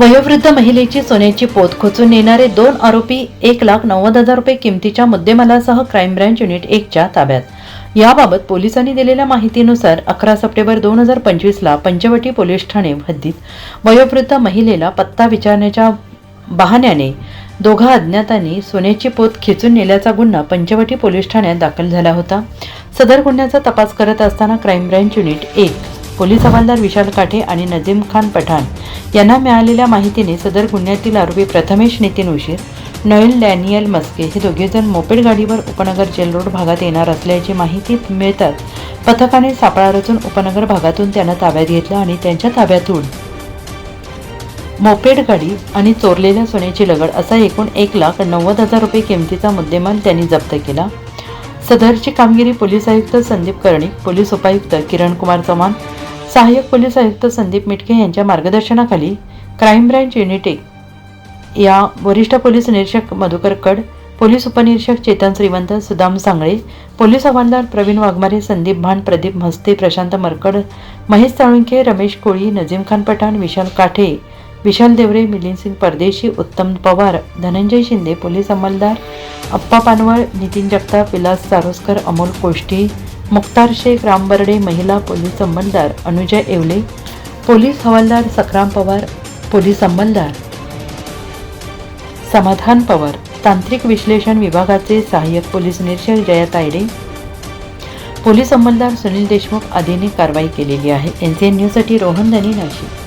वयोवृद्ध महिलेची सोन्याची पोत खोचून नेणारे दोन आरोपी एक लाख नव्वद हजार रुपये किमतीच्या मुद्देमालासह क्राईम ब्रँच युनिट एकच्या ताब्यात. याबाबत पोलिसांनी दिलेल्या माहितीनुसार अकरा सप्टेंबर दोन हजार पंचवीसला पंचवटी पोलीस ठाणे हद्दीत वयोवृद्ध महिलेला पत्ता विचारण्याच्या बहाण्याने दोघा अज्ञातांनी सोन्याची पोत खेचून नेल्याचा गुन्हा पंचवटी पोलीस ठाण्यात दाखल झाला होता. सदर गुन्ह्याचा तपास करत असताना क्राईम ब्रँच युनिट एक पोलीस हवालदार विशाल काठे आणि नजीम खान पठाण यांना मिळालेल्या माहितीने सदर गुन्ह्यातील आरोपी प्रथमेश नितीन उशीर नोएल डॅनियल मस्के हे दोघेजण मोपेड गाडीवर उपनगर जेल रोड भागात येणार असल्याची माहिती मिळतात पथकाने सापळा रचून उपनगर भागातून त्यांना ताब्यात घेतलं आणि त्यांच्या ताब्यातून मोपेड गाडी आणि चोरलेल्या सोन्याची लगड असा एकूण एक लाख नव्वद हजार रुपये किमतीचा मुद्देमाल त्यांनी जप्त केला. सदरची कामगिरी पोलीस आयुक्त संदीप कर्णिक पोलीस उपायुक्त किरण कुमार चव्हाण सहाय्यक पोलीस आयुक्त संदीप मिटके यांच्या मार्गदर्शनाखाली क्राईम ब्रँच युनिट एक या वरिष्ठ पोलीस निरीक्षक मधुकर कड पोलीस उपनिरीक्षक चेतन श्रीवंत सुदाम सांगळे पोलीस हवालदार प्रवीण वाघमारे संदीप भान प्रदीप म्हस्ते प्रशांत मरकड महेश साळुंखे रमेश कोळी नजीम खान पठाण विशाल काठे विशाल देवरे मिलिंद सिंग परदेशी उत्तम पवार धनंजय शिंदे पोलीस अंमलदार अप्पा पानवळ नितीन जगताप विलास सारोस्कर अमोल कोष्टी मुक्तार शेख रामबर्डे महिला पोलीस अंमलदार अनुजय येवले पोलीस हवालदार सक्राम पवार पोलीस अंमलदार समाधान पवार तांत्रिक विश्लेषण विभागाचे सहाय्यक पोलीस निरीक्षक जया तायडे पोलीस अंमलदार सुनील देशमुख आदींनी कारवाई केलेली आहे. एन सी एन न्यूजसाठी रोहन दनी नाशिक.